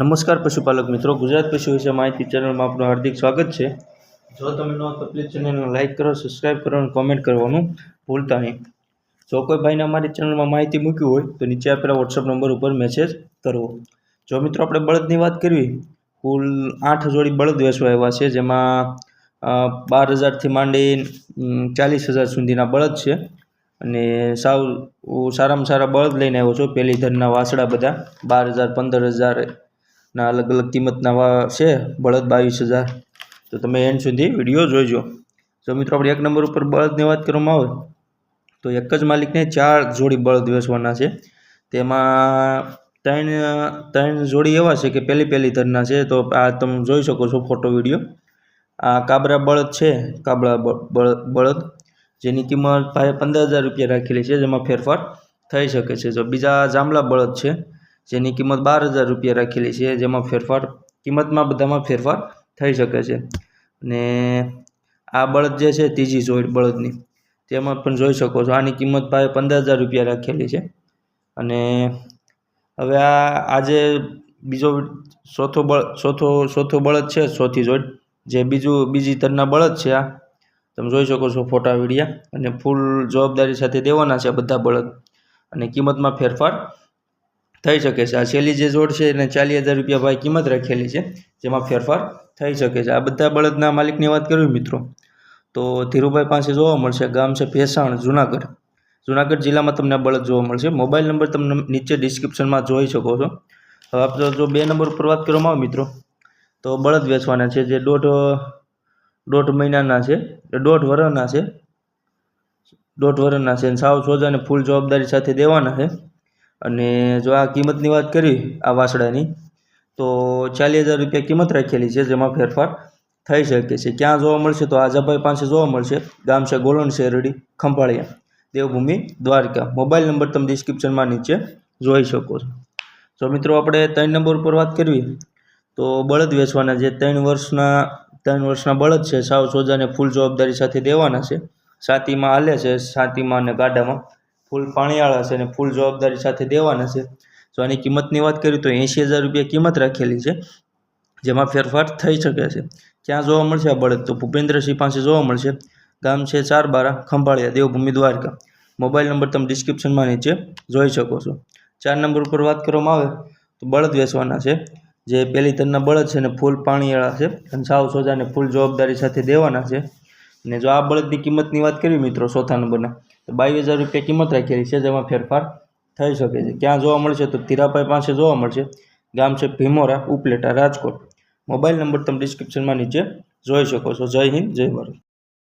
નમસ્કાર પશુપાલક મિત્રો, ગુજરાત પશુ વિશે માહિતી ચેનલમાં આપનું હાર્દિક સ્વાગત છે. જો તમે ન તો પ્લીઝ ચેનલને લાઇક કરો સબસ્ક્રાઇબ કરો અને કોમેન્ટ કરવાનું ભૂલતા નહીં. જો કોઈ ભાઈને અમારી ચેનલમાં માહિતી મૂકી હોય, તો નીચે આપેલા વોટ્સઅપ નંબર ઉપર મેસેજ કરવો જો મિત્રો, આપણે બળદની વાત કરવી, કુલ આઠ જોડી બળદ વેચવા આવ્યા છે, જેમાં બાર હજારથી માંડી ચાલીસ હજાર સુધીના બળદ છે. અને સાવ, સારામાં સારા બળદ લઈને આવ્યો છું પહેલી ધરના વાસડા બધા, બાર હજાર, પંદર હજાર ના અલગ અલગ કિંમતના છે, બળદ બાવીસ હજાર. તો તમે એન્ડ સુધી વીડિયો જોઈજો જો મિત્રો આપણે એક નંબર ઉપર બળદની વાત કરવામાં આવે, તો એક જ માલિકને ચાર જોડી બળદ વેચવાના છે. તેમાં ત્રણ ત્રણ જોડી એવા છે કે પહેલી પહેલી ધરના છે, તો આ તમે જોઈ શકો છો ફોટો વીડિયો. આ કાબરા બળદ છે, કાબરા બળદ, જેની કિંમત પંદર હજાર રૂપિયા રાખેલી છે, જેમાં ફેરફાર થઈ શકે છે. જો બીજા જાંબલા બળદ છે જેની કિંમત બાર હજાર રૂપિયા રાખેલી છે, જેમાં ફેરફાર, કિંમતમાં બધામાં ફેરફાર થઈ શકે છે. અને આ બળદ જે છે, ત્રીજી જોઈડ બળદની, તેમાં પણ જોઈ શકો છો, આની કિંમત ભાઈ પંદર હજાર રૂપિયા રાખેલી છે. અને હવે આ આજે બીજો ચોથો બળ, ચોથો ચોથો બળદ છે, ચોથી જોડ જે બીજું, બીજી તરના બળદ છે આ, તમે જોઈ શકો છો ફોટા વિડીયા, અને ફૂલ જવાબદારી સાથે દેવાના છે બધા બળદ. અને કિંમતમાં ફેરફાર થઈ શકે છે. આ છેલ્લી જે જોડ છે એને ચાલીસ હજાર રૂપિયા ભાઈ કિંમત રાખેલી છે, જેમાં ફેરફાર થઈ શકે છે. આ બધા બળદના માલિકની વાત કરવી મિત્રો. તો ધીરુભાઈ પાસે જોવા મળશે, ગામ છે ભેસાણ, જુનાગઢ. જુનાગઢ જિલ્લામાં તમને બળદ જોવા મળશે. મોબાઈલ નંબર તમને નીચે ડિસ્ક્રિપ્શનમાં જોઈ શકો છો. હવે આપણે જો બે નંબર ઉપર વાત કરવામાં આવે મિત્રો, તો બળદ વેચવાના છે, જે દોઢ દોઢ મહિનાના છે દોઢ વર્ષના છે. દોઢ વર્ષના છે અને સાવ સોજાને ફૂલ જવાબદારી સાથે દેવાના છે. અને જો આ કિંમતની વાત કરી, આ વાસડાની તો ચાલીસ હજાર રૂપિયા કિંમત રાખેલી છે, જેમાં ફેરફાર થઈ શકે છે. ક્યાં જોવા મળશે તો આઝાભાઈ પાસે જોવા મળશે. ગામ છે ગોલણ શેરડી, ખંભાળિયા, દેવભૂમિ, દ્વારકા. મોબાઈલ નંબર તમે ડિસ્ક્રિપ્શનમાં નીચે જોઈ શકો છો. જો મિત્રો, આપણે ત્રણ નંબર ઉપર વાત કરવી, તો બળદ વેચવાના જે ત્રણ વર્ષના ત્રણ વર્ષના બળદ છે, સાવ સોજાને ફૂલ જવાબદારી સાથે દેવાના છે. સાતીમાં હાલે છે સાતીમાં અને ગાડામાં ફૂલ પાણીવાળા છે અને ફૂલ જવાબદારી સાથે દેવાના છે. જો આની કિંમતની વાત કરીએ તો એંશી હજાર રૂપિયા કિંમત રાખેલી છે, જેમાં ફેરફાર થઈ શકે છે. ક્યાં જોવા મળશે આ બળદ? તો ભૂપેન્દ્રસિંહ પાસે જોવા મળશે. ગામ છે ચાર બારા ખંભાળિયા, દેવભૂમિ દ્વારકા. મોબાઈલ નંબર તમે ડિસ્ક્રિપ્શનમાં નીચે જોઈ શકો છો. ચાર નંબર ઉપર વાત કરવામાં આવે તો બળદ વેચવાના છે, જે પહેલી તરના બળદ છે ને ફૂલ પાણીવાળા છે અને સાવ સોજાને ફૂલ જવાબદારી સાથે દેવાના છે. અને જો આ બળદની કિંમતની વાત કરીએ મિત્રો ચોથા નંબરના તો બાવીસ હજાર રૂપિયા કિંમત રાખેલી છે જેમાં ફેરફાર થઈ શકે છે. ક્યાં જોવા મળશે તો ધીરાભાઈ પાસે જોવા મળશે. ગામ છે ભીમોરા, ઉપલેટા, રાજકોટ. મોબાઈલ નંબર તમે ડિસ્ક્રિપ્શનમાં નીચે જોઈ શકો છો. જય હિન્દ, જય ભારત.